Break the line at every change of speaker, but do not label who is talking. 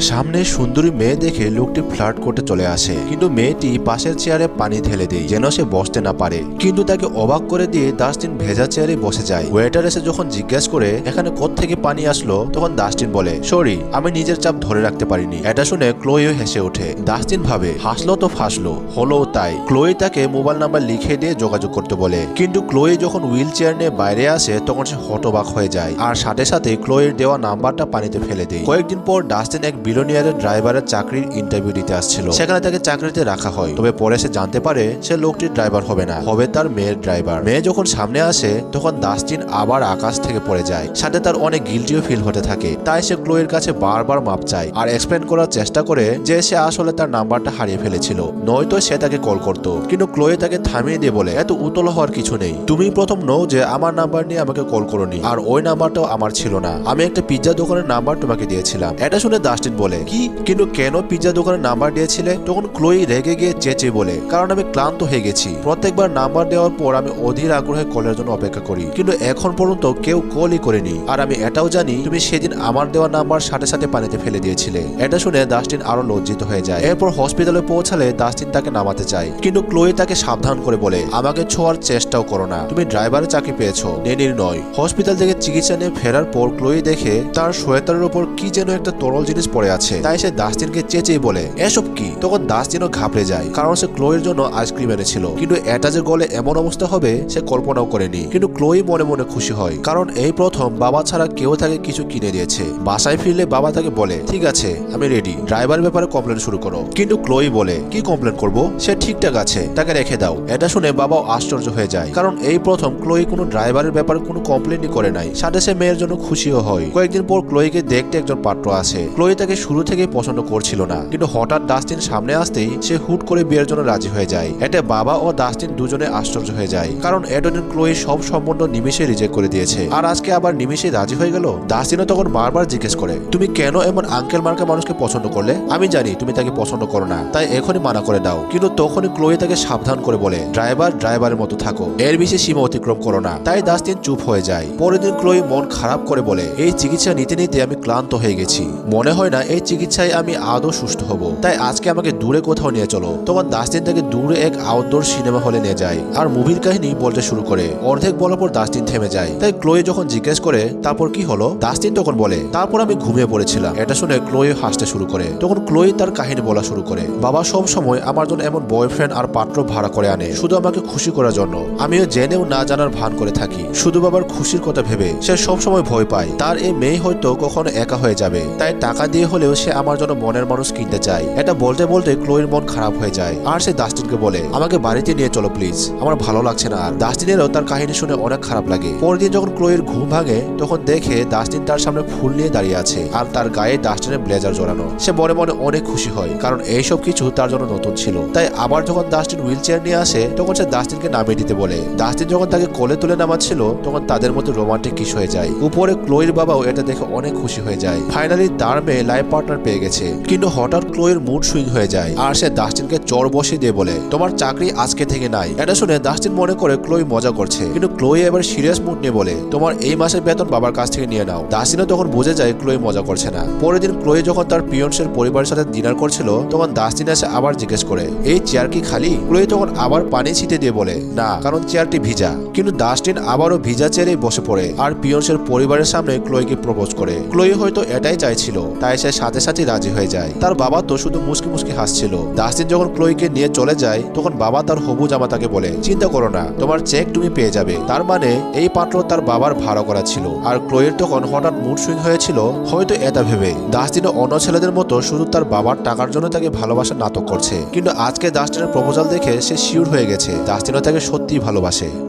সামনে সুন্দরী মেয়ে দেখে লোকটি ফ্লার্ট করতে চলে আসে। কিন্তু মেয়েটি পাশের চেয়ারে পানি ঢেলে দেয়, যেন সে বসতে না পারে। কিন্তু তাকে অবাক করে দিয়ে ডাস্টিন ভেজা চেয়ারে বসে যায়। ওয়েটার এসে যখন জিজ্ঞেস করে, এখানে থেকে পানি আসলো? তখন ডাস্টিন বলে, সরি, আমি নিজের চাপ ধরে রাখতে পারিনি। এটা শুনে ক্লোইও হেসে ওঠে। ডাস্টিন ভাবে, হাসলো তো ফাঁসলো, হলো তাই। ক্লোই তাকে মোবাইল নাম্বার লিখে দিয়ে যোগাযোগ করতে বলে। কিন্তু ক্লোই যখন হুইল চেয়ার নিয়ে বাইরে আসে, তখন সে হতবাক হয়ে যায়। আর সাথে সাথে ক্লোয়ের দেওয়া নাম্বারটা পানিতে ফেলে দেয়। কয়েকদিন পর ডাস্টিন এক বিলোনিয়ারের ড্রাইভারের চাকরির ইন্টারভিউ দিতে আসছিল। সেখানে তাকে চাকরিতে রাখা হয়। তবে পরে সে জানতে পারে সে লোকটির ড্রাইভার হবে না, হবে তার মেয়ের ড্রাইভার। মেয়ে যখন সামনে আসে, তখন ডাস্টিন আবার আকাশ থেকে পড়ে যায়। সাথে তার অনেক গিল্টিও ফিল হতে থাকে। তাই সে ক্লোয়ের কাছে বারবার মাপ চায় আর এক্সপ্লেন করার চেষ্টা করে যে সে আসলে তার নাম্বারটা হারিয়ে ফেলেছিল। নয়তো সে তাকে কল করত। কিন্তু ক্লোয়ে তাকে থামিয়ে দিয়ে বলে, এত উতল হওয়ার কিছু নেই। তুমি প্রথম নও যে আমার নাম্বার নিয়ে আমাকে কল করনি। আর ওই নাম্বারটাও আমার ছিল না। আমি একটা পিৎজা দোকানের নাম্বার তোমাকে দিয়েছিলাম। এটা শুনে ডাস্টিন বলে। কি? কিন্তু কেন পিৎজা দোকানের নাম্বার দিয়েছিলে? তখন ক্লোই রেগে গিয়ে চেঁচে বলে, কারণ আমি ক্লান্ত হয়ে গেছি। প্রত্যেকবার নাম্বার দেওয়ার পর আমি অধীর আগ্রহে কলের জন্য অপেক্ষা করি। কিন্তু এখন পর্যন্ত কেউ কলই করেনি। আর আমি এটাও জানি, তুমি সেদিন আমার দেওয়া নাম্বার সাথে সাথে পানিতে ফেলে দিয়েছিলে। এটা শুনে ডাস্টিন আরও লজ্জিত হয়ে যায়। এরপর হসপিটালে পৌঁছালে ডাস্টিন তাকে নামাতে চায়। কিন্তু ক্লোই তাকে সাবধান করে বলে, আমাকে ছোঁয়ার চেষ্টাও করো না। তুমি ড্রাইভারের চাকরি পেয়েছ। নেনির নয়। হসপিটাল থেকে চিকিৎসা নিয়ে ফেরার পর ক্লোই দেখে তার সোয়েটারের উপর কি যেন একটা তরল জিনিস পড়ে আছে। তাই সে ডাস্টিনকে চেঁচেই বলে, এসব কি? তখন ডাস্টিনও ঘাবড়ে যায়। কারণ সে ক্লোয়ের জন্য আইসক্রিম এনেছিল। কিন্তু এটা যে গলে এমন অবস্থা হবে, সে কল্পনাও করেনি। কিন্তু ক্লোই মনে মনে খুশি হয়। কারণ এই প্রথম বাবা ছাড়া কেউ তাকে কিছু কিনে দিয়েছে। বাসায় ফিরলে বাবা তাকে বলে, ঠিক আছে, আমি রেডি ড্রাইভার ব্যাপারে কমপ্লেন শুরু করো। কিন্তু ক্লোই বলে, কি কমপ্লেন করব? সে ঠিকঠাক আছে। তাকে রেখে দাও। এটা শুনে বাবাও আশ্চর্য হয়ে যায়। কারণ এই প্রথম ক্লোই কোনো ড্রাইভারের ব্যাপারে কোনো কমপ্লেনই করে নাই। সাথে সে মেয়ের জন্য খুশিও হয়। কয়েকদিন পর ক্লোইকে দেখতে একজন পাত্র আসে। ক্লোই তাকে শুরু থেকে পছন্দ করছিল না। কিন্তু হঠাৎ ডাস্টিন সামনে আসতেই সে হুট করে বিয়ের জন্য রাজি হয়ে যায়। এতে বাবা ও ডাস্টিন দুজনে আশ্চর্য হয়ে যায়, কারণ এডোনিন ক্লোই সব সম্বন্ধ নিমিশে রিজেক্ট করে দিয়েছে। আর আজকে আবার নিমিশে রাজি হয়ে গেল? ডাস্টিনও তখন বারবার জিজ্ঞেস করে, তুমি কেন এমন আঙ্কেল মার্কা মানুষকে পছন্দ করলে? আমি জানি তুমি তাকে পছন্দ করো না, তাই এখনই মানা করে দাও। কিন্তু তখনই ক্লোই তাকে সাবধান করে বলে, ড্রাইভার, ড্রাইভারের মতো থাকো, এর বেশি সীমা অতিক্রম করো না। তাই ডাস্টিন চুপ হয়ে যায়। পরের দিন ক্লোই মন খারাপ করে বলে, এই চিকিৎসা নিতে নিতে আমি ক্লান্ত হয়ে গেছি। মনে হয় না এই চিকিৎসায় আমি আদৌ সুস্থ হব। তাই আজকে আমাকে দূরে কোথাও নিয়ে চলো। তখন ডাস্টিন তাকে দূরে এক আউটডোর সিনেমা হলে নিয়ে যায় আর মুভির কাহিনী বলতে শুরু করে। অর্ধেক বলার পর ডাস্টিন থেমে যায়। তাই ক্লোয়ে যখন জিজ্ঞেস করে, তারপর কি হলো? ডাস্টিন তখন বলে, তারপর আমি ঘুমিয়ে পড়েছিলাম। এটা শুনে ক্লোয়ে হাসতে শুরু করে। তখন ক্লোই তার কাহিনী বলা শুরু করে, বাবা সব সময় আমার জন্য এমন বয়ফ্রেন্ড আর পাত্র ভাড়া করে আনে। শুধু আমাকে খুশি করার জন্য। আমিও জেনেও না জানার ভান করে থাকি। শুধু বাবার খুশির কথা ভেবে সে সব সময় ভয় পায়। তার এই মেয়ে হয়তো কখনো একা হয়ে যাবে। তাই টাকা দিয়ে হলেও সে আমার জন্য মনের মানুষ কিনতে চায়। এটা বলতে বলতে ক্লোয়ের মন খারাপ হয়ে যায়। আর সে ডাস্টিনকে বলে, আমাকে বাড়িতে নিয়ে চলো প্লিজ। আমার ভালো লাগছে না আর। ডাস্টিনেরও তার কাহিনী শুনে অনেক খারাপ লাগে। পরের দিন যখন ক্লোয়ের ঘুম ভাঙে, তখন দেখে ডাস্টিন তার সামনে ফুল নিয়ে দাঁড়িয়ে আছে আর তার গায়ে ডাস্টিনের ব্লেজার জড়ানো। সে মনে মনে অনেক খুশি হয়, কারণ এইসব কিছু তার জন্য নতুন ছিল। তাই আবার যখন ডাস্টিন হুইল চেয়ার নিয়ে আসে, তখন সে ডাস্টিনকে নামিয়ে দিতে বলে। ডাস্টিন যখন তাকে কোলে তুলে নামাচ্ছিল, তখন তাদের মধ্যে রোমান্টিক কিছু হয়ে যায়। উপরে ক্লোয়ের বাবাও এটা দেখে অনেক খুশি হয়ে যায়। ফাইনালি তার মেয়ে লাইফ পার্টনার পেয়ে গেছে। কিন্তু হঠাৎ ক্লোয়ের মুড সুইং হয়ে যায় আর সে ডাস্টিনকে চর বসিয়ে দিয়ে বলে, তোমার চাকরি আজকে থেকে নাই। এটা শুনে ডাস্টিন মনে করে ক্লোই মজা করছে। কিন্তু ক্লোই এবার সিরিয়াস মুড নিয়ে বলে, তোমার এই মাসের বেতন বাবার কাছ থেকে নিয়ে নাও। ডাস্টিনও তখন বুঝে যায় ক্লোই মজা করছে না। পরের দিন ক্লোই যখন তার পিয়ন্সের পরিবারের সাথে ডিনার করছিল, তখন ডাস্টিন এসে আবার জিজ্ঞেস করে, এই চেয়ার কি খালি? ক্লোই তখন আবার পানি ছিটে দিয়ে বলে, না, কারণ চেয়ারটি ভিজা। কিন্তু ডাস্টিন আবারও ভিজা চেয়ারেই বসে পড়ে আর পিয়ন্সের পরিবারের সামনে ক্লোইকে প্রপোজ করে। ক্লোই হয়তো এটাই চাইছিল, তাই সাথে সাথে রাজি হয়ে যায়। তার বাবা তো শুধু মুসকি মুসকি হাসছিল। ডাস্টিন যখন ক্লোইকে নিয়ে চলে যায়, তখন বাবা তার হবু জামা তাকে বলে, চিন্তা করো না, তোমার চেক তুমি পেয়ে যাবে। তার মানে এই পাত্র তার বাবার ভাড়া করা ছিল। আর ক্লোয়ের তখন হঠাৎ মুড সুইং হয়েছিল, হয়তো এটা ভেবে। ডাস্টিনও অন্য ছেলেদের মতো শুধু তার বাবার টাকার জন্য তাকে ভালোবাসা নাটক করছে। কিন্তু আজকে ডাস্টিনের প্রপোজাল দেখে সে শিওর হয়ে গেছে। ডাস্টিনও তাকে সত্যিই ভালোবাসে।